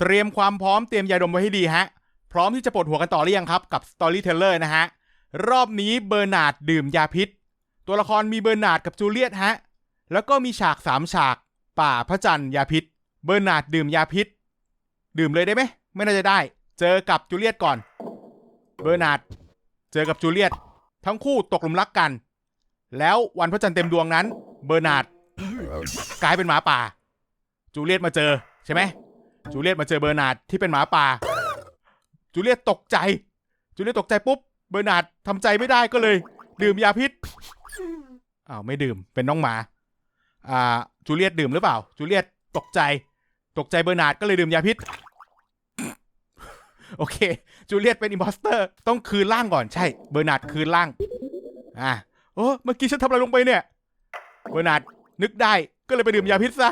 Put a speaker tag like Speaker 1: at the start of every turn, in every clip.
Speaker 1: เตรียมความพร้อมเตรียมยาดมไว้ให้ดีฮะ พร้อมที่จะปวดหัวกันต่อหรือยังครับกับ Storyteller นะฮะ รอบนี้เบอร์นาร์ดดื่มยาพิษ ตัวละครมีเบอร์นาร์ดกับจูเลียตฮะ แล้วก็มีฉากสามฉาก ป่าพระจันทร์ยาพิษ เบอร์นาร์ดดื่มยาพิษ ดื่มเลยได้ไหมไม่น่าจะได้ เจอกับจูเลียตก่อน เบอร์นาร์ดเจอกับจูเลียตทั้งคู่ตกหลุมรักกัน แล้ววันพระจันทร์เต็มดวงนั้น เบอร์นาร์ดกลายเป็นหมาป่า จูเลียตมาเจอใช่ไหม จูเลียตมาเจอเบอร์นาร์ดที่เป็นหมาป่า จูเลียตตกใจ จูเลียตตกใจปุ๊บ เบอร์นาร์ดทำใจไม่ได้ก็เลย ดื่มยาพิษ อ้าวไม่ดื่ม เป็นน้องหมา อ่า จูเลียตดื่มหรือเปล่า จูเลียตตกใจ ตกใจเบอร์นาร์ดก็เลยดื่มยาพิษ โอเค จูเลียตเป็นอิมพอสเตอร์ ต้องคืนร่างก่อน ใช่ เบอร์นาร์ดคืนร่าง อ่าโอ้เมื่อกี้ฉันทำอะไรลงไปเนี่ย เบอร์นาร์ดนึกได้ ก็เลยไปดื่มยาพิษซะ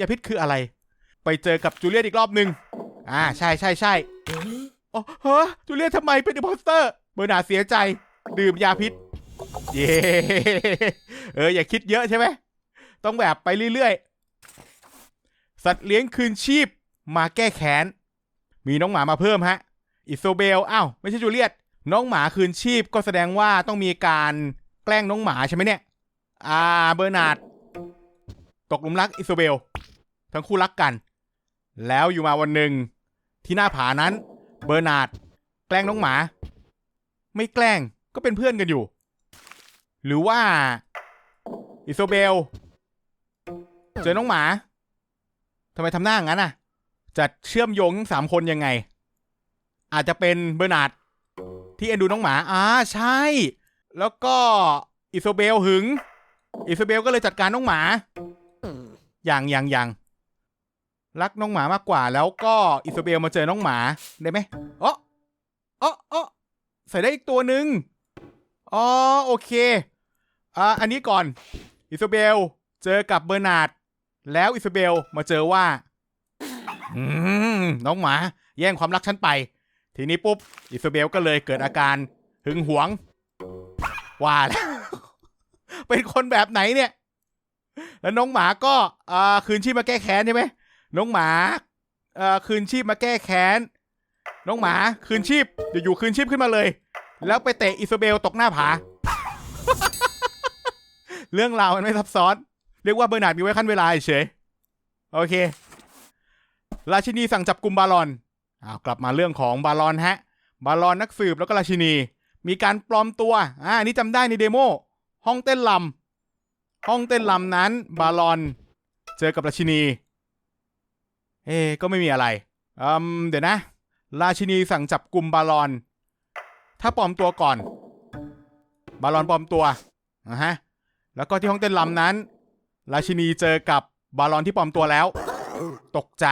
Speaker 1: ยาพิษคืออะไร ไปเจอกับจูเลียตอีกรอบหนึ่งอ่าใช่ใช่ใช่อ๋อฮะจูเลียตทำไมเป็นอิมโพสเตอร์เบอร์นาร์ดเสียใจ ดื่มยาพิษ เย่เอออย่าคิดเยอะใช่ไหมต้องแบบไปเรื่อยๆ สัตว์เลี้ยงคืนชีพมาแก้แค้น มีน้องหมามาเพิ่มฮะ อิโซเบลอ้าวไม่ใช่จูเลียตน้องหมาคืนชีพก็แสดงว่าต้องมีการแกล้งน้องหมาใช่ไหมเนี่ย อ่าเบอร์นาร์ดตกหลุมรักอิโซเบล ทั้งคู่รักกัน แล้วอยู่มาวันหนึ่ง ที่หน้าผานั้น เบอร์นาร์ดแกล้งน้องหมา ไม่แกล้งก็เป็นเพื่อนกันอยู่ หรือว่า อิโซเบล เจอน้องหมาทำไมทำหน้าอย่างนั้นอะ จะเชื่อมโยงทั้งสามคนยังไง อาจจะเป็นเบอร์นาร์ดที่เอ็นดูน้องหมาอ่าใช่ แล้วก็อิโซเบลหึง อิโซเบลก็เลยจัดการน้องหมา อย่างอย่างอย่าง รักน้องหมามากกว่าแล้วก็อิโซเบลมาเจอน้องหมาได้ไหมอ๋ออ๋ออ๋อใส่ได้อีกตัวหนึ่งอ๋อโอเคอ่าอันนี้ก่อนอิโซเบลเจอกับเบอร์นาร์ดแล้วอิโซเบลมาเจอว่าอืมน้องหมา แย่งความรักฉันไป ทีนี้ปุ๊บอิโซเบลก็เลยเกิดอาการหึงหวง ว่าแล้วเป็นคนแบบไหนเนี่ย แล้วน้องหมาก็อ่าคืนชีพมาแก้แค้นใช่ไหม น้องหมาเอ่อคืนชีพมาแก้แค้น น้องหมาคืนชีพอยู่ๆคืนชีพขึ้นมาเลย แล้วไปเตะอิโซเบลตกหน้าผา เรื่องราวมันไม่ซับซ้อน เรียกว่าเบอร์นาร์ดมีไว้ขั้นเวลาเฉยโอเค ราชินีสั่งจับกลุ่มบาลอนอ้าวกลับมาเรื่องของบาลอนฮะ บาลอนนักสืบแล้วก็ราชินี มีการปลอมตัวอ่านนี้จำได้ในเดโมห้องเต้นลำห้องเต้นลำนั้น บาลอน เจอกับราชินี เอ๊ก็ไม่มีอะไรอืมเดี๋ยวนะ ราชินีสั่งจับกลุ่มบาลอน ถ้าปลอมตัวก่อน บาลอนปลอมตัวนะฮะ แล้วก็ที่ห้องเต้นลำนั้น ราชินีเจอกับบาลอนที่ปลอมตัวแล้ว ตกใจ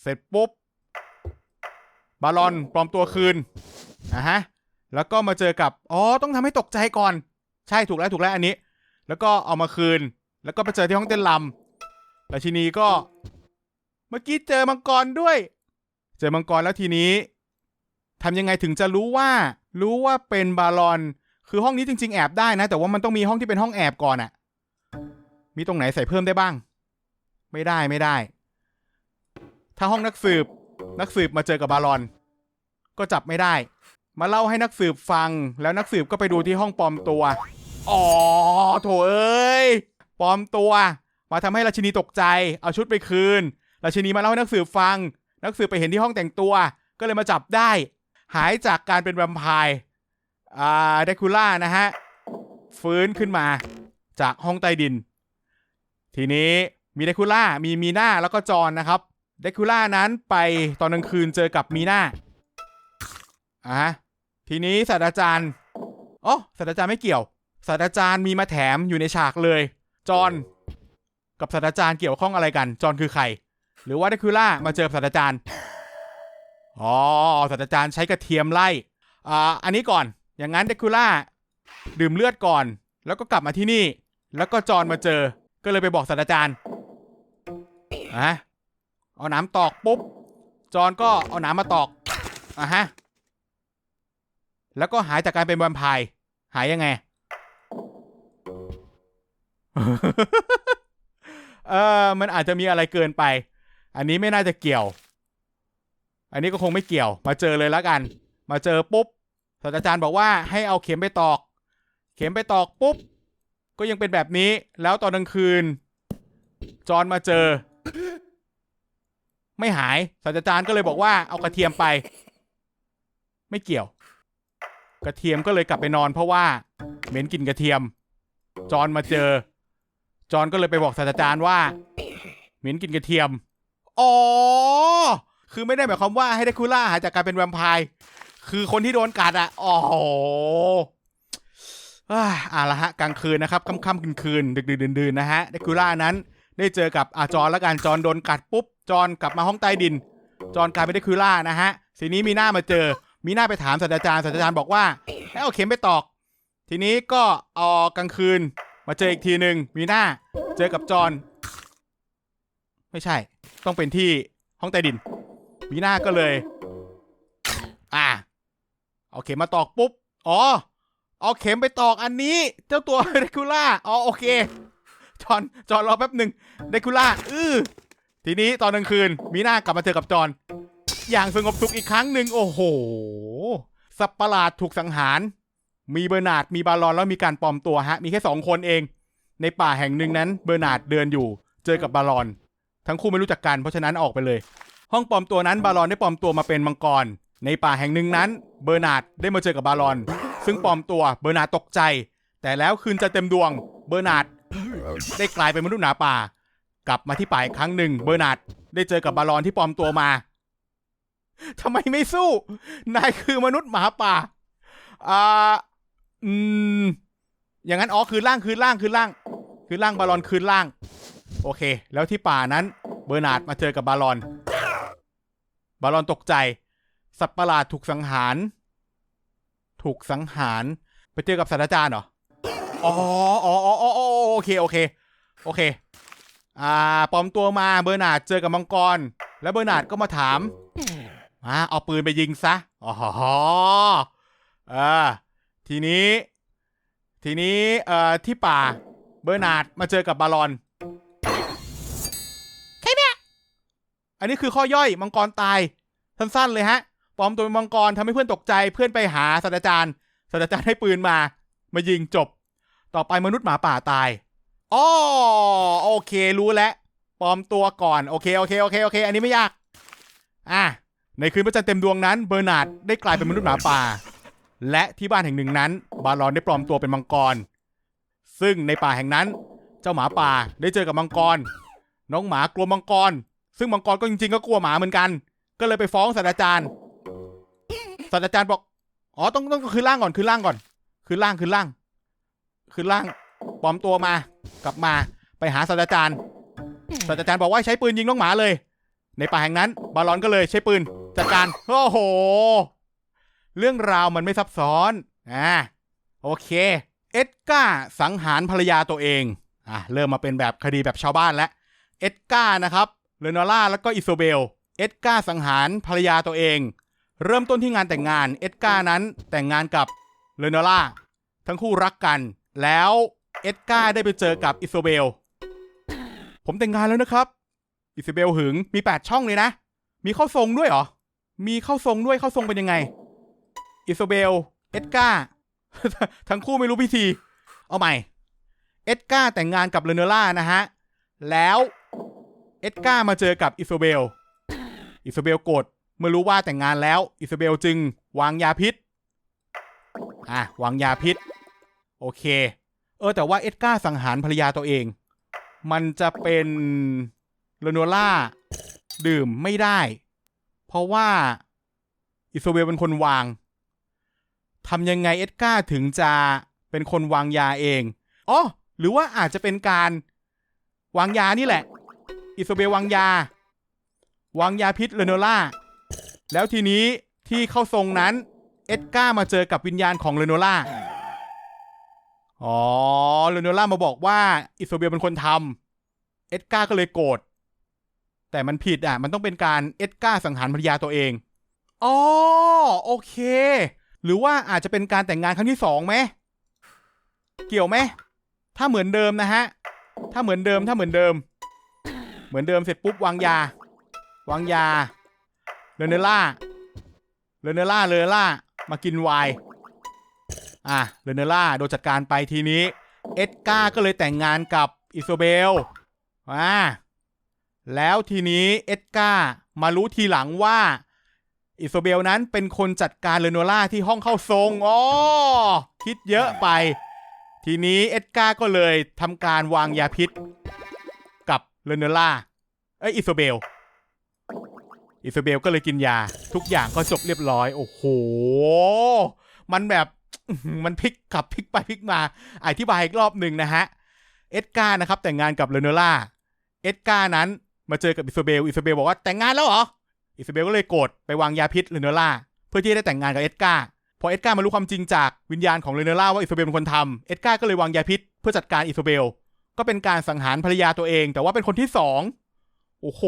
Speaker 1: เสร็จปุ๊บ บาลอนปลอมตัวคืนนะฮะ แล้วก็มาเจอกับ อ๋อ ต้องทำให้ตกใจก่อน ใช่ ถูกแล้ว ถูกแล้ว อันนี้ แล้วก็เอามาคืน แล้วก็ไปเจอที่ห้องเต้นลำราชินีก็ เมื่อกี้เจอมังกรด้วย เจอมังกรแล้วทีนี้ทำยังไงถึงจะรู้ว่า รู้ว่าเป็นบาลอน คือห้องนี้จริง ๆ แอบได้นะ แต่ว่ามันต้องมีห้องที่เป็นห้องแอบก่อนอะมีตรงไหนใส่เพิ่มได้บ้าง ไม่ได้ไม่ได้ ถ้าห้องนักสืบ นักสืบมาเจอกับบาลอน ก็จับไม่ได้ มาเล่าให้นักสืบฟัง แล้วนักสืบก็ไปดูที่ห้องปลอมตัว อ๋อโถเอ้ยปลอมตัว มาทำให้ราชินีตกใจ เอาชุดไปคืน ราชินีมาเล่าให้นักสืบฟัง นักสืบไปเห็นที่ห้องแต่งตัว ก็เลยมาจับได้ หายจากการเป็นแวมไพร์อ่าเดคูล่านะฮะ ฟื้นขึ้นมาจากห้องใต้ดิน ทีนี้มีเดคูล่ามีมีนาแล้วก็จอนนะครับเดคูล่านั้นไปตอนกลางคืนเจอกับมีนาอะทีนี้ศาสตราจารย์อ๋อศาสตราจารย์ไม่เกี่ยวศาสตราจารย์มีมาแถมอยู่ในฉากเลย จอนกับศาสตราจารย์เกี่ยวข้องอะไรกัน จอนคือใคร หรือว่าเดคูล่ามาเจอศาสตราจารย์อ๋อศาสตราจารย์ใช้กระเทียมไล่อ่าอันนี้ก่อน อย่างนั้นเดคูล่าดื่มเลือดก่อน แล้วก็กลับมาที่นี่ แล้วก็จอนมาเจอ ก็เลยไปบอกศาสตราจารย์อะเอาน้ำตอกปุ๊บ จอนก็เอาน้ำมาตอกอะฮะ แล้วก็หายจากการเป็นแวมไพร์หายยังไง เออมันอาจจะมีอะไรเกินไป อันนี้ไม่น่าจะเกี่ยว อันนี้ก็คงไม่เกี่ยว มาเจอเลยแล้วกัน มาเจอปุ๊บศาสตราจารย์บอกว่าให้เอาเข็มไปตอก เข็มไปตอกปุ๊บ ก็ยังเป็นแบบนี้ แล้วตอนกลางคืน จอนมาเจอ ไม่หายศาสตราจารย์ก็เลยบอกว่าเอากระเทียมไป ไม่เกี่ยว กระเทียมก็เลยกลับไปนอน เพราะว่าเหม็นกลิ่นกระเทียม จอนมาเจอ จอนก็เลยไปบอกศาสตราจารย์ว่า เหม็นกลิ่นกระเทียม อ๋อ คือไม่ได้หมายความว่าให้เดคูล่าหายจากการเป็นแวมไพร์ คือคนที่โดนกัดอะอ๋ออ่าอ่าละฮะกลางคืนนะครับค่ำๆคืนคืนๆดึกๆดื่นๆนะฮะเดคูล่านั้นได้เจอกับอาจอนแล้วกันจอนโดนกัดปุ๊บจอนกลับมาห้องใต้ดิน จอนกลายเป็นเดคูล่านะฮะทีนี้มีหน้ามาเจอ มีหน้าไปถามศาสตราจารย์ศาสตราจารย์บอกว่าให้เอาเข็มไปตอก ทีนี้ก็เอกลางคืนมาเจออีกทีหนึ่งมีหน้าเจอกับจอน ไม่ใช่ ต้องเป็นที่ห้องใต้ดินมีหน้าก็เลย อ่าเอาเข็มมาตอกปุ๊บ อ๋อ เอาเข็มไปตอกอันนี้ เจ้าตัวเดคูล่า อ๋อโอเค จอน จอนรอแป๊บหนึ่งเดคูล่า อือทีนี้ตอนกลางคืน มีหน้ากลับมาเจอกับจอน อย่างสงบสุขอีกครั้งหนึ่ง โอ้โห สัตว์ประหลาดถูกสังหาร มีเบอร์นาร์ด มีบาลอน แล้วมีการปลอมตัวฮะ มีแค่สองคนเอง ในป่าแห่งหนึ่งนั้น เบอร์นาร์ดเดินอยู่ เจอกับบาลอน ทั้งคู่ไม่รู้จักกันเพราะฉะนั้นออกไปเลย ห้องปลอมตัวนั้นบาลอนได้ปลอมตัวมาเป็นมังกร ในป่าแห่งหนึ่งนั้น เบอร์นาร์ดได้มาเจอกับบาลอน ซึ่งปลอมตัวเบอร์นาร์ดตกใจ แต่แล้วคืนจะเต็มดวงเบอร์นาร์ดได้กลายเป็นมนุษย์หนาป่า กลับมาที่ป่าอีกครั้งหนึ่งเบอร์นาร์ดได้เจอกับบาลอนที่ปลอมตัวมาทำไมไม่สู้ นายคือมนุษย์หมาป่าอ่าอืมอย่างนั้นอ๋อคืนล่างคืนล่างคืนล่าง คืนล่างบาลอนคืนล่าง โอเค แล้วที่ป่านั้น เบอร์นาร์ดมาเจอกับบาลอน บาลอนตกใจ สัตว์ประหลาดถูกสังหาร ถูกสังหาร ไปเจอกับศาสตราจารย์เหรอ อ๋ออ๋ออ๋อโอเค โอเค โอเค อ่า ปลอมตัวมา เบอร์นาร์ดเจอกับมังกร แล้วเบอร์นาร์ดก็มาถามอ่าเอาปืนไปยิงซะ อ๋ออ่าทีนี้ ทีนี้ เอ่อ ที่ป่า บอร์นาร์ดมาเจอกับบาลอนอันนี้คือข้อย่อยมังกรตาย สั้นๆเลยฮะ ปลอมตัวเป็นมังกรทำให้เพื่อนตกใจ เพื่อนไปหาศาสตราจารย์ศาสตราจารย์ให้ปืนมา มายิงจบ ต่อไปมนุษย์หมาป่าตายอ๋อโอเครู้แล้ว ปลอมตัวก่อน โอเค โอเค โอเค โอเค อันนี้ไม่ยาก อะ ในคืนพระจันทร์เต็มดวงนั้น เบอร์นาร์ดได้กลายเป็นมนุษย์หมาป่า และที่บ้านแห่งหนึ่งนั้น บาลอนได้ปลอมตัวเป็นมังกร ซึ่งในป่าแห่งนั้น เจ้าหมาป่าได้เจอกับมังกร น้องหมากลัวมังกร ซึ่งมังกรก็จริงๆ ก็กลัวหมาเหมือนกัน ก็เลยไปฟ้องศาสตราจารย์ศาสตราจารย์บอกอ๋อต้องต้องคือล่างก่อนคือล่างก่อน คือล่างคือล่าง คือล่างปลอมตัวมากลับมาไปหาศาสตราจารย์ศาสตราจารย์บอกว่าใช้ปืนยิงน้องหมาเลย ในป่าแห่งนั้นบาลอนก็เลยใช้ปืนจัดการโอ้โห เรื่องราวมันไม่ซับซ้อนอ่าโอเค เอ็ดการ์สังหารภรรยาตัวเองอะเริ่มมาเป็นแบบคดีแบบชาวบ้านแล้วเอ็ดการ์นะครับเลโนล่าแล้วก็อิโซเบล เอ็ดการ์สังหารภรรยาตัวเอง เริ่มต้นที่งานแต่งงาน เอ็ดการ์นั้นแต่งงานกับเลโนล่าทั้งคู่รักกัน แล้วเอ็ดการ์ได้ไปเจอกับอิโซเบล ผมแต่งงานแล้วนะครับ อิโซเบลหึงมี 8 ช่องเลยนะ มีเข้าทรงด้วยเหรอ มีเข้าทรงด้วยเข้าทรงเป็นยังไง อิโซเบล เอ็ดการ์ ทั้งคู่ไม่รู้พิธี เอาใหม่ เอ็ดการ์แต่งงานกับเลโนล่านะฮะ แล้วเอ็ดการ์มาเจอกับอิโซเบล อิโซเบลโกรธเมื่อรู้ว่าแต่งงานแล้ว อิโซเบลจึงวางยาพิษ อะ วางยาพิษ โอเค เออ แต่ว่าเอ็ดการ์สังหารภรรยาตัวเอง มันจะเป็นเลโนล่าดื่มไม่ได้ เพราะว่าอิโซเบลเป็นคนวาง ทำยังไงเอ็ดการถึงจะเป็นคนวางยาเองอ๋อหรือว่าอาจจะเป็นการวางยานี่แหละ อิโซเบลวางยา วางยาพิษเลโนล่า แล้วทีนี้ที่เข้าทรงนั้น เอ็ดการมาเจอกับวิญญาณของเลโนล่า อ๋อ เลโนล่ามาบอกว่าอิโซเบลเป็นคนทำ เอ็ดการก็เลยโกรธ แต่มันผิดอะ มันต้องเป็นการเอ็ดการสังหารภรรยาตัวเอง อ๋อ โอเค หรือว่าอาจจะเป็นการแต่งงานครั้งที่สองไหมเกี่ยวไหมถ้าเหมือนเดิมนะฮะ ถ้าเหมือนเดิมถ้าเหมือนเดิม เหมือนเดิมเสร็จปุ๊บวางยา วางยาเลเนล่าเลเนล่าเลเนล่ามากินไวน์อะเลเนล่าโดนจัดการไปทีนี้ เอ็ดการ์ก็เลยแต่งงานกับอิโซเบลอ่าแล้วทีนี้เอ็ดการ์มารู้ทีหลังว่า อิโซเบลนั้นเป็นคนจัดการเลโนล่าที่ห้องเข้าทรงอ๋อคิดเยอะไป ทีนี้เอ็ดการ์ก็เลยทำการวางยาพิษ กับเลโนล่าเอ้ยอิโซเบล อิโซเบลก็เลยกินยา ทุกอย่างก็จบเรียบร้อย โอ้โห มันแบบมันพลิกกลับพลิกไปพลิกมา อธิบายอีกรอบหนึ่งนะฮะ เอ็ดการ์นะครับแต่งงานกับเลโนล่า เอ็ดการ์นั้นมาเจอกับอิโซเบล อิโซเบลบอกว่าแต่งงานแล้วเหรอ อิซาเบลก็เลยโกรธไปวางยาพิษเลเนล่าเพื่อที่จะได้แต่งงานกับเอ็ดการ์พอเอ็ดการ์มารู้ความจริงจากวิญญาณของเลเนล่าว่าอิซาเบลเป็นคนทำเอ็ดการ์ก็เลยวางยาพิษเพื่อจัดการอิซาเบล ก็เป็นการสังหารภรรยาตัวเอง แต่ว่าเป็นคนที่สองโอ้โห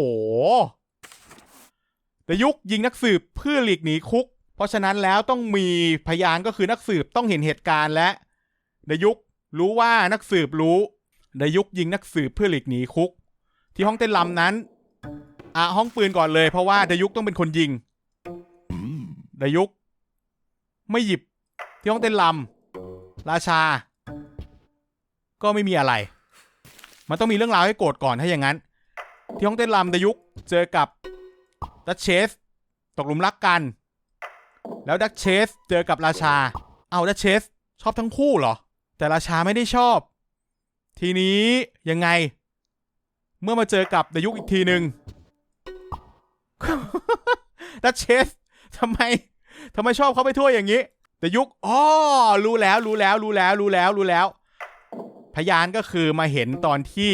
Speaker 1: แต่ยุคยิงนักสืบเพื่อหลีกหนีคุก เพราะฉะนั้นแล้วต้องมีพยานก็คือนักสืบต้องเห็นเหตุการณ์และดยุครู้ว่านักสืบรู้ดยุคยิงนักสืบเพื่อหลีกหนีคุก ที่ห้องเต้นลำนั้น อะห้องปืนก่อนเลยเพราะว่าดายุกต้องเป็นคนยิงดายุก ไม่หยิบที่ห้องเต้นลำราชา ก็ไม่มีอะไร มันต้องมีเรื่องราวให้โกรธก่อนถ้าอย่างนั้น ที่ห้องเต้นลำดายุกเจอกับดัชเชสตกหลุมรักกัน แล้วดัชเชสเจอกับราชา เอาดัชเชสชอบทั้งคู่เหรอ แต่ราชาไม่ได้ชอบ ทีนี้ยังไง เมื่อมาเจอกับดายุกอีกทีหนึ่ง ดัชเชสทำไมทำไมชอบเขาไปทั่วอย่างนี้ แต่ยุคอ๋อรู้แล้วรู้แล้วรู้แล้วรู้แล้วรู้แล้ว พยานก็คือมาเห็นตอนที่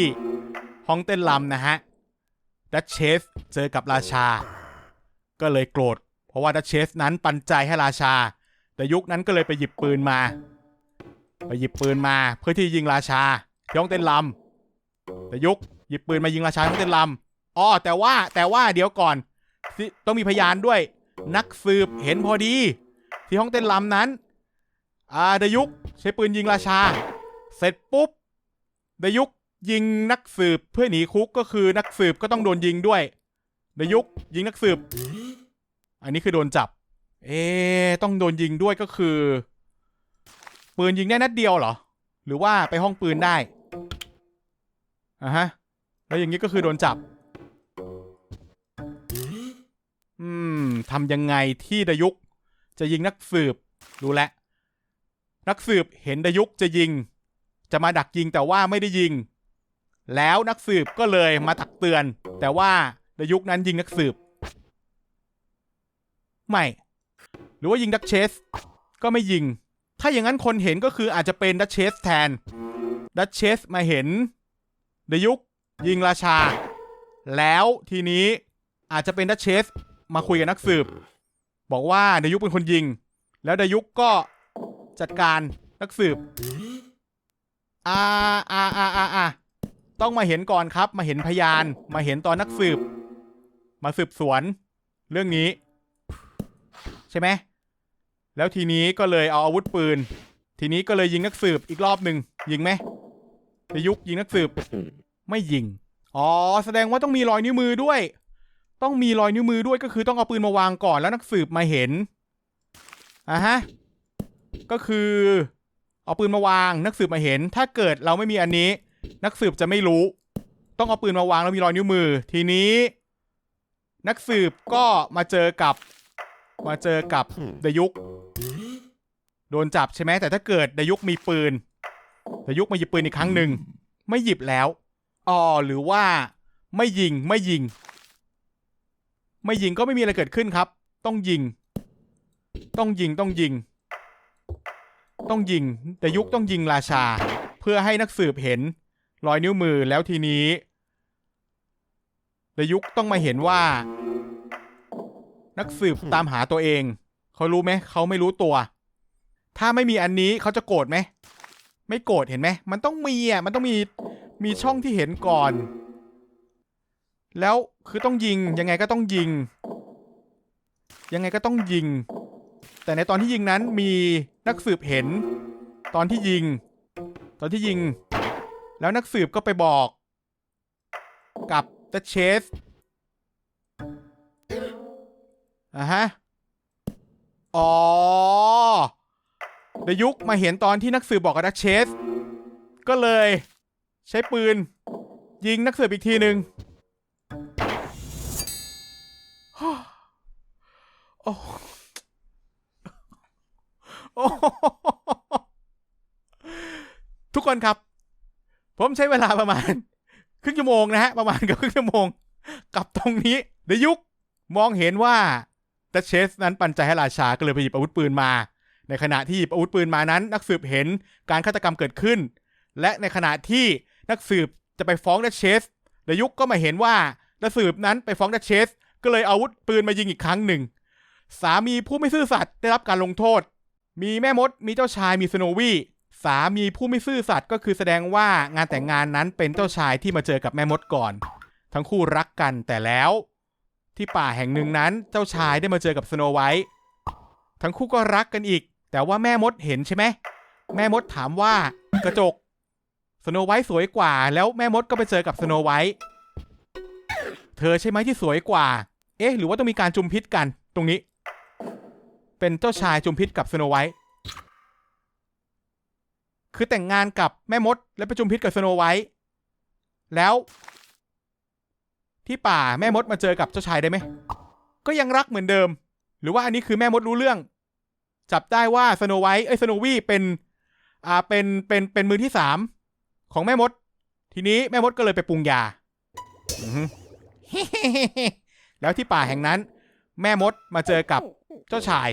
Speaker 1: ห้องเต้นลำนะฮะดัชเชสเจอกับราชา ก็เลยโกรธ เพราะว่าดัชเชสนั้นปันใจให้ราชา แต่ยุคนั้นก็เลยไปหยิบปืนมา ไปหยิบปืนมาเพื่อที่ยิงราชาที่ห้องเต้นลำแต่ยุคหยิบปืนมายิงราชาที่ห้องเต้นลำอ๋อแต่ว่าแต่ว่าเดี๋ยวก่อน ที่ต้องมีพยานด้วย นักสืบเห็นพอดี ที่ห้องเต้นลำนั้นอาดยุกใช้ปืนยิงราชา เสร็จปุ๊บดยุกยิงนักสืบเพื่อหนีคุกก็คือนักสืบก็ต้องโดนยิงด้วยดยุกยิงนักสืบ อันนี้คือโดนจับ เอต้องโดนยิงด้วยก็คือ ปืนยิงได้นัดเดียวเหรอ หรือว่าไปห้องปืนได้อะฮะ แล้วอย่างนี้ก็คือโดนจับ อืมทำยังไงที่ดยุกจะยิงนักสืบรู้แล้วนักสืบเห็นดยุกจะยิง จะมาดักยิงแต่ว่าไม่ได้ยิง แล้วนักสืบก็เลยมาตักเตือน แต่ว่าดยุกนั้นยิงนักสืบ ไม่ หรือว่ายิงดักเชส ก็ไม่ยิง ถ้าอย่างนั้นคนเห็นก็คืออาจจะเป็นดัชเชสแทน ดัชเชสมาเห็นดยุกยิงราชา แล้วทีนี้อาจจะเป็นดัชเชส มาคุยกับนักสืบ บอกว่าเดยุกเป็นคนยิง แล้วเดยุกก็จัดการนักสืบอ่าอ่าอ่าอ่าอาต้องมาเห็นก่อนครับ มาเห็นพยาน มาเห็นตอนนักสืบ มาสืบสวน เรื่องนี้ ใช่ไหมแล้วทีนี้ก็เลยเอาอาวุธปืน ทีนี้ก็เลยยิงนักสืบอีกรอบหนึ่งยิงไหมเดยุกยิงนักสืบ ไม่ยิง อ๋อ แสดงว่าต้องมีรอยนิ้วมือด้วย ต้องมีรอยนิ้วมือด้วยก็คือต้องเอาปืนมาวางก่อนแล้วนักสืบมาเห็นอะฮะก็คือ เอาปืนมาวางนักสืบมาเห็น ถ้าเกิดเราไม่มีอันนี้ นักสืบจะไม่รู้ ต้องเอาปืนมาวางแล้วมีรอยนิ้วมือ ทีนี้ นักสืบก็มาเจอกับ มาเจอกับดยุกโดนจับใช่ไหมแต่ถ้าเกิดดยุกมีปืนดยุกมาหยิบปืนอีกครั้งหนึ่งไม่หยิบแล้วอ๋อหรือว่าไม่ยิงไม่ยิง ไม่ยิงก็ไม่มีอะไรเกิดขึ้นครับ ต้องยิง ต้องยิงต้องยิง ต้องยิง แต่ยุคต้องยิงราชา เพื่อให้นักสืบเห็นรอยนิ้วมือแล้วทีนี้แต่ยุคต้องมาเห็นว่า นักสืบตามหาตัวเอง เขารู้ไหมเขาไม่รู้ตัว ถ้าไม่มีอันนี้เขาจะโกรธไหมไม่โกรธเห็นไหมมันต้องมีอะมันต้องมีมีช่องที่เห็นก่อน แล้ว คือต้องยิงยังไงก็ต้องยิง ยังไงก็ต้องยิง แต่ในตอนที่ยิงนั้นมีนักสืบเห็น ตอนที่ยิง ตอนที่ยิง แล้วนักสืบก็ไปบอก กับเดเชสอะฮะ อ๋อเดยุกมาเห็นตอนที่นักสืบบอกกับดักเชส ก็เลย ใช้ปืน ยิงนักสืบอีกทีหนึ่ง โอ้โอ้ทุกคนครับ ผมใช้เวลาประมาณ ครึ่งชั่วโมงนะฮะ ประมาณกับครึ่งชั่วโมง กับตรงนี้เดยุกมองเห็นว่าดัชเชสนั้นปันใจให้ราชาก็เลยไปหยิบอาวุธปืนมา ในขณะที่หยิบอาวุธปืนมานั้น นักสืบเห็นการฆาตกรรมเกิดขึ้น และในขณะที่นักสืบจะไปฟ้องดัชเชสเดยุกก็มาเห็นว่านักสืบนั้นไปฟ้องดัชเชสก็เลยเอาอาวุธปืนมายิงอีกครั้งหนึ่ง สามีผู้ไม่ซื่อสัตย์ได้รับการลงโทษ มีแม่มด มีเจ้าชาย มีสโนวี่ สามีผู้ไม่ซื่อสัตย์ก็คือแสดงว่างานแต่งงานนั้นเป็นเจ้าชายที่มาเจอกับแม่มดก่อน ทั้งคู่รักกันแต่แล้ว ที่ป่าแห่งหนึ่งนั้นเจ้าชายได้มาเจอกับสโนไวท์ ทั้งคู่ก็รักกันอีก แต่ว่าแม่มดเห็นใช่ไหม แม่มดถามว่ากระจก สโนไวท์สวยกว่า แล้วแม่มดก็ไปเจอกับสโนไวท์ เธอใช่ไหมที่สวยกว่า เอ๊ะ หรือว่าต้องมีการจุมพิษกันตรงนี้ เป็นเจ้าชายจุมพิษกับสโนไวท์คือแต่งงานกับแม่มด และไปจุมพิษกับสโนไวท์แล้ว ที่ป่าแม่มดมาเจอกับเจ้าชายได้ไหมก็ยังรักเหมือนเดิม หรือว่าอันนี้คือแม่มดรู้เรื่อง จับได้ว่าสโนไวท์เอ้ยสโนวี่เป็นอ่าเป็นเป็นเป็นมือที่สามของแม่มด ทีนี้แม่มดก็เลยไปปรุงยาแล้วที่ป่าแห่งนั้น แม่มดมาเจอกับ เจ้าชาย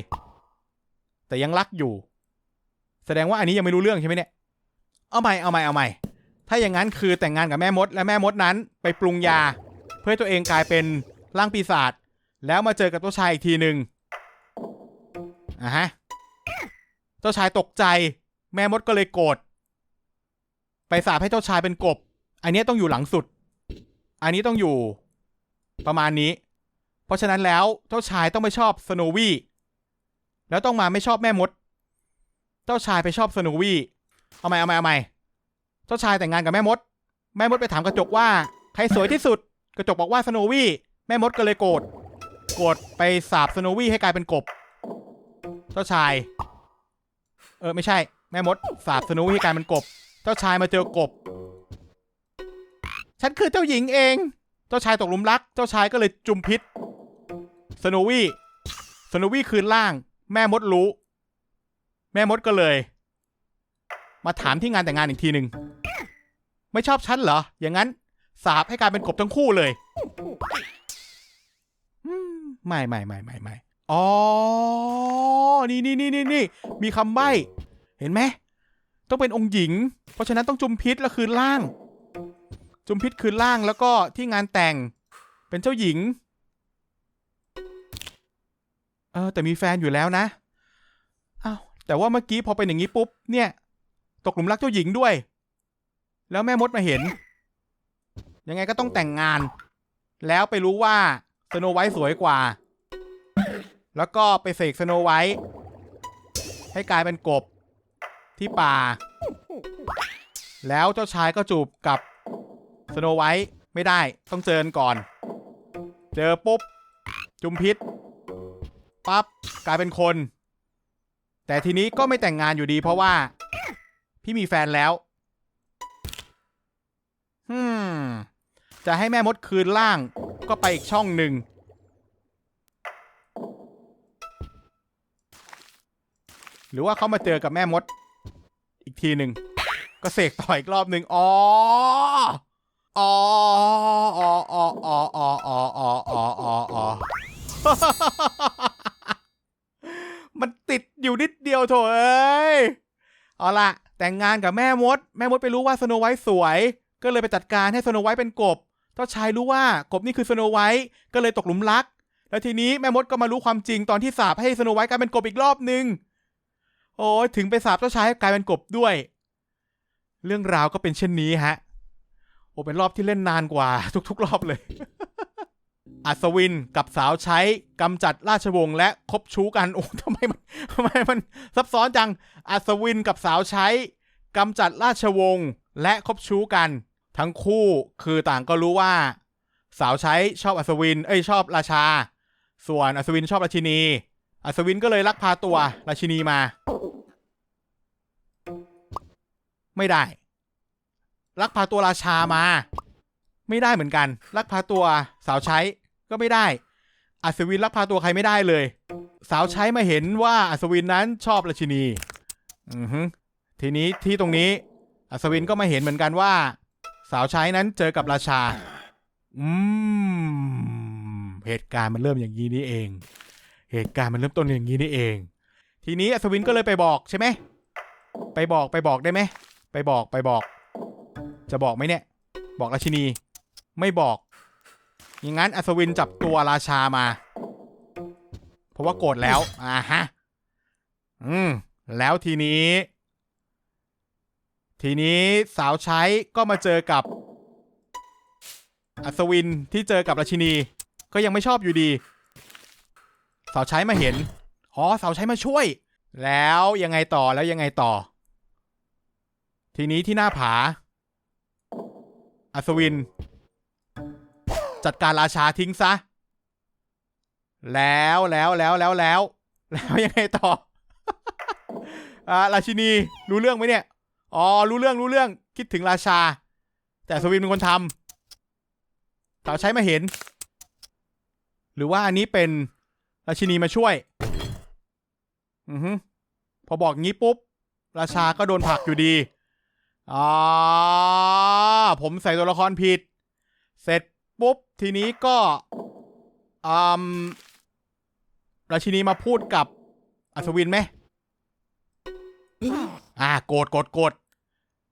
Speaker 1: แต่ยังรักอยู่ แสดงว่าอันนี้ยังไม่รู้เรื่องใช่ไหมเนี่ย เอาใหม่เอาใหม่เอาใหม่ถ้าอย่างนั้นคือแต่งงานกับแม่มด และแม่มดนั้นไปปรุงยา เพื่อให้ตัวเองกลายเป็นร่างปีศาจแล้วมาเจอกับเจ้าชายอีกทีหนึ่งอะฮะ เจ้าชายตกใจแม่มดก็เลยโกรธไปสาปให้เจ้าชายเป็นกบ อันนี้ต้องอยู่หลังสุด อันนี้ต้องอยู่ ประมาณนี้ เพราะฉะนั้นแล้วเจ้าชายต้องไม่ชอบสโนวี่แล้วต้องมาไม่ชอบแม่มด เจ้าชายไปชอบสโนวี่เอาใหม่เอาใหม่เอาใหม่เจ้าชายแต่งงานกับแม่มด แม่มดไปถามกระจกว่า ใครสวยที่สุด กระจกบอกว่าสโนวี่แม่มดก็เลยโกรธโกรธไปสาบสโนวี่ให้กลายเป็นกบ เจ้าชาย เออไม่ใช่ แม่มดสาบสโนวี่ให้กลายเป็นกบ เจ้าชายมาเจอกบ ฉันคือเจ้าหญิงเอง จ้าชายตกหลุมรัก เจ้าชายก็เลยจุมพิษสโนวี่สโนวี่คืนล่าง แม่มดรู้ แม่มดก็เลย มาถามที่งานแต่งงานอีกทีหนึ่งไม่ชอบฉันเหรอ อย่างนั้น สาบให้กลายเป็นกบทั้งคู่เลยไม่ไม่ไม่ไม่ไม่อ๋อ นี่นี่นี่นี่นี่มีคำใบ้ เห็นไหม ต้องเป็นองค์หญิง เพราะฉะนั้นต้องจุมพิษแล้วคืนล่าง จุมพิษคืนล่างแล้วก็ที่งานแต่ง เป็นเจ้าหญิง เออแต่มีแฟนอยู่แล้วนะอ้าวแต่ว่าเมื่อกี้พอเป็นอย่างนี้ปุ๊บเนี่ย ตกหลุมรักเจ้าหญิงด้วย แล้วแม่มดมาเห็น ยังไงก็ต้องแต่งงาน แล้วไปรู้ว่าสโนไวท์สวยกว่า แล้วก็ไปเสกสโนไวท์ให้กลายเป็นกบที่ป่า แล้วเจ้าชายก็จูบกับ สโนไวท์ไม่ได้ต้องเจอกันก่อน เจอปุ๊บ จุมพิษปั๊บกลายเป็นคน แต่ทีนี้ก็ไม่แต่งงานอยู่ดีเพราะว่า พี่มีแฟนแล้วฮึมจะให้แม่มดคืนล่างก็ไปอีกช่องหนึ่ง หรือว่าเขามาเจอกับแม่มด อีกทีหนึ่ง ก็เสกต่ออีกรอบหนึ่งอ๋อ อ๋ออ๋ออ๋ออ๋ออ๋ออ๋ออ๋ออ๋ออ๋อมันติดอยู่นิดเดียวโถเอ้ย เอาล่ะแต่งงานกับแม่มด แม่มดไปรู้ว่าสโนไวท์สวย ก็เลยไปจัดการให้สโนไวท์เป็นกบ เจ้าชายรู้ว่ากบนี่คือสโนไวท์ก็เลยตกหลุมรัก แล้วทีนี้แม่มดก็มารู้ความจริงตอนที่สาบให้สโนไวท์กลายเป็นกบอีกรอบนึง โอ้ยถึงไปสาบเจ้าชายให้กลายเป็นกบด้วย เรื่องราวก็เป็นเช่นนี้ฮะ โอ้เป็นรอบที่เล่นนานกว่า ทุก ๆ รอบเลย อัศวินกับสาวใช้กำจัดราชวงศ์และคบชู้กัน โอ้ทำไมมันทำไมมันซับซ้อนจัง อัศวินกับสาวใช้กำจัดราชวงศ์และคบชู้กัน ทั้งคู่คือต่างก็รู้ว่า สาวใช้ชอบอัศวิน เอ้ยชอบราชา ส่วนอัศวินชอบราชินี อัศวินก็เลยลักพาตัวราชินีมา ไม่ได้ ลักพาตัวราชามา ไม่ได้เหมือนกัน ลักพาตัวสาวใช้ก็ไม่ได้ อัศวินลักพาตัวใครไม่ได้เลย สาวใช้มาเห็นว่าอัศวินนั้นชอบราชินี อือฮึทีนี้ที่ตรงนี้ อัศวินก็มาเห็นเหมือนกันว่า สาวใช้นั้นเจอกับราชา อืมเหตุการณ์มันเริ่มอย่างนี้นี่เอง เหตุการณ์มันเริ่มต้นอย่างนี้นี่เอง ทีนี้อัศวินก็เลยไปบอกใช่ไหมไปบอกไปบอกได้ไหมไปบอกไปบอก จะบอกไหมเนี่ย บอกราชินี ไม่บอก อย่างนั้นอัศวินจับตัวราชามา เพราะว่าโกรธแล้ว อ่าฮะ อืม แล้วทีนี้ ทีนี้สาวใช้ก็มาเจอกับ อัศวินที่เจอกับราชินี ก็ยังไม่ชอบอยู่ดี สาวใช้มาเห็น อ๋อ สาวใช้มาช่วย แล้วยังไงต่อ แล้วยังไงต่อทีนี้ที่หน้าผา อัศวิน จัดการราชาทิ้งซะ แล้วแล้วแล้วแล้วแล้ว แล้วยังไงต่ออ่าราชินีรู้เรื่องไหมเนี่ย อ๋อ รู้เรื่องรู้เรื่องคิดถึงราชา แต่อัศวินเป็นคนทำสาวใช้มาเห็น หรือว่าอันนี้เป็นราชินีมาช่วย อือฮึพอบอกงี้ปุ๊บ ราชาก็โดนผลักอยู่ดี อ่าผมใส่ตัวละครผิด เสร็จปุ๊บ ทีนี้ก็อืมราชินีมาพูดกับอัศวินไหม อ่า โกรธโกรธโกรธ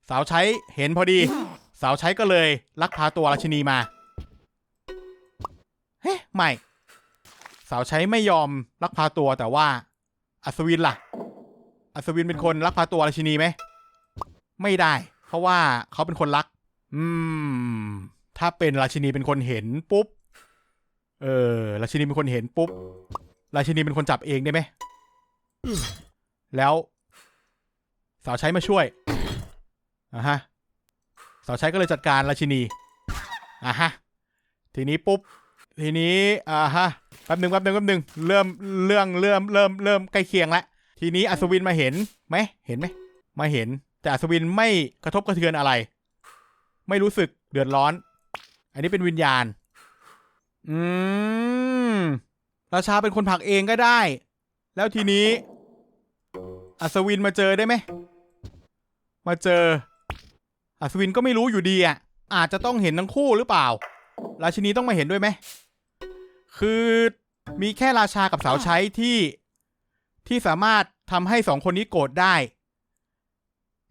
Speaker 1: สาวใช้เห็นพอดี สาวใช้ก็เลย ลักพาตัวราชินีมา เฮ้ไม่ สาวใช้ไม่ยอมลักพาตัวแต่ว่า อัศวินล่ะ อัศวินเป็นคนลักพาตัวราชินีไหม ไม่ได้ เพราะว่าเขาเป็นคนรัก อืม ถ้าเป็นราชินีเป็นคนเห็นปุ๊บ เออ ราชินีเป็นคนเห็นปุ๊บ ราชินีเป็นคนจับเองได้ไหม แล้วสาวใช้มาช่วยอะฮะ สาวใช้ก็เลยจัดการราชินีอะฮะ ทีนี้ปุ๊บ ทีนี้อ่าฮะ แป๊บหนึ่งแป๊บหนึ่งแป๊บหนึ่งเริ่มเรื่องเริ่มเริ่มเริ่มใกล้เคียงแล้วทีนี้อัศวินมาเห็นไหมเห็นไหมมาเห็น แต่อัศวินไม่กระทบกระเทือนอะไร ไม่รู้สึกเดือดร้อน อันนี้เป็นวิญญาณ อืม ราชาเป็นคนผลักเองก็ได้ แล้วทีนี้ อัศวินมาเจอได้ไหม มาเจอ อัศวินก็ไม่รู้อยู่ดีอะ อาจจะต้องเห็นทั้งคู่หรือเปล่า ราชินีต้องมาเห็นด้วยไหม คือมีแค่ราชากับสาวใช้ที่ที่สามารถทำให้สองคนนี้โกรธได้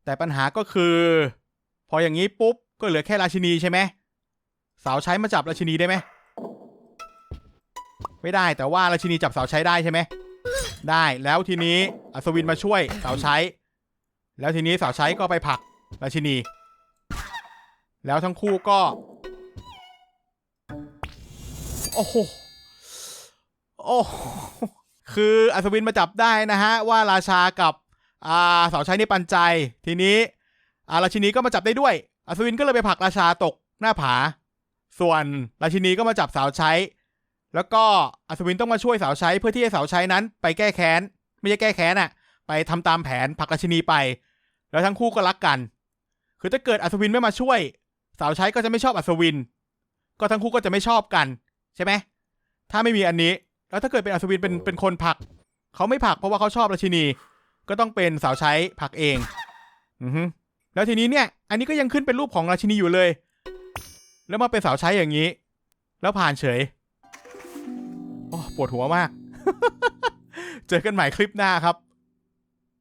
Speaker 1: แต่ปัญหาก็คือ พออย่างนี้ปุ๊บ ก็เหลือแค่ราชินีใช่ไหมสาวใช้มาจับราชินีได้ไหมไม่ได้แต่ว่าราชินีจับสาวใช้ได้ใช่ไหมได้แล้วทีนี้อัศวินมาช่วยสาวใช้ แล้วทีนี้สาวใช้ก็ไปผลักราชินี แล้วทั้งคู่ก็ โอ้โหโอ้โหคืออัศวินมาจับได้นะฮะ ว่าราชากับ อ่าสาวใช้นี่ปันใจ ทีนี้อาราชินีก็มาจับได้ด้วย อัศวินก็เลยไปผลักราชาตกหน้าผา ส่วนราชินีก็มาจับสาวใช้ แล้วก็อัศวินต้องมาช่วยสาวใช้เพื่อที่ให้สาวใช้นั้น ไปแก้แค้น ไม่ใช่แก้แค้นอะไปทำตามแผนผลักราชินีไป แล้วทั้งคู่ก็รักกัน คือถ้าเกิดอัศวินไม่มาช่วย สาวใช้ก็จะไม่ชอบอัศวิน ก็ทั้งคู่ก็จะไม่ชอบกัน ใช่ไหมถ้าไม่มีอันนี้ แล้วถ้าเกิดเป็นอัศวินเป็นเป็นคนผลัก เขาไม่ผลักเพราะว่าเขาชอบราชินี ก็ต้องเป็นสาวใช้ผักเองอือฮึแล้วทีนี้เนี่ย อันนี้ก็ยังขึ้นเป็นรูปของราชินีอยู่เลย แล้วมาเป็นสาวใช้อย่างนี้ แล้วผ่านเฉยโอ้ปวดหัวมาก เจอกันใหม่คลิปหน้าครับ